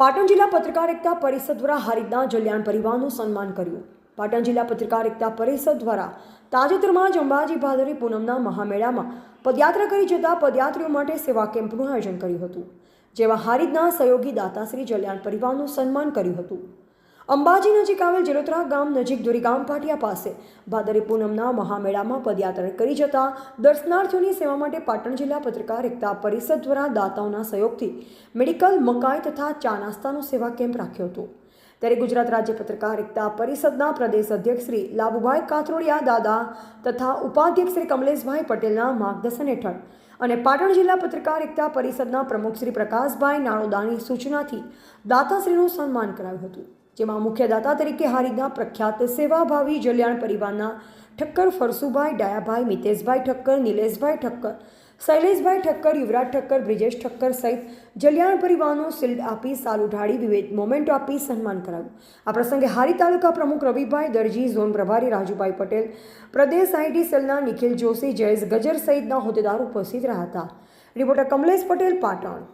પાટણ જિલ્લા પત્રકાર એકતા પરિષદ દ્વારા હારીજના જલ્યાણ પરિવારનું સન્માન કર્યું. પાટણ જિલ્લા પત્રકાર એકતા પરિષદ દ્વારા તાજેતરમાં જ અંબાજી ભાદરી પૂનમના મહામેળામાં પદયાત્રા કરી જતા પદયાત્રીઓ માટે સેવા કેમ્પનું આયોજન કર્યું હતું, જેમાં હારિદના સહયોગી દાતા શ્રી જલ્યાણ પરિવારનું સન્માન કર્યું હતું. અંબાજી નજીક આવેલ જરોત્રા ગામ નજીક દોરીગામ પાટિયા પાસે. ભાદરી પૂનમના મહામેળામાં પદયાત્રા કરી જતા દર્શનાર્થીઓની સેવા માટે પાટણ જિલ્લા પત્રકાર એકતા પરિષદ દ્વારા દાતાઓના સહયોગથી મેડિકલ, મકાઈ તથા ચા નાસ્તાનો સેવા કેમ્પ રાખ્યો હતો. ત્યારે ગુજરાત રાજ્ય પત્રકાર એકતા પરિષદના પ્રદેશ અધ્યક્ષ શ્રી લાભુભાઈ કાથરોડિયા, દાદા તથા ઉપાધ્યક્ષ શ્રી કમલેશભાઈ પટેલના માર્ગદર્શન હેઠળ અને પાટણ જિલ્લા પત્રકાર એકતા પરિષદના પ્રમુખ શ્રી પ્રકાશભાઈ નાણોદાની સૂચનાથી દાતાશ્રીનું સન્માન કરાયું હતું. જેમાં મુખ્યદાતા તરીકે હારીના પ્રખ્યાત સેવાભાવી જલ્યાણ પરિવારના ઠક્કર ફરસુભાઈ, ડાયાભાઈ, મિતેશભાઈ ઠક્કર, નિલેશભાઈ ઠક્કર, શૈલેષભાઈ ઠક્કર, યુવરાજ ઠક્કર, બ્રિજેશ ઠક્કર સહિત જલ્યાણ પરિવારનું શિલ્ડ આપી, સાલ ઉઢાડી, વિવેક મોમેન્ટો આપી, સન્માન કરાયું. આ પ્રસંગે હારી તાલુકા પ્રમુખ રવિભાઈ દરજી, ઝોન પ્રભારી રાજુભાઈ પટેલ, પ્રદેશ આઈટી સેલના નિખિલ જોશી, જયેશ ગજર સહિતના હોદ્દેદાર ઉપસ્થિત રહ્યા હતા. રિપોર્ટર કમલેશ પટેલ, પાટણ.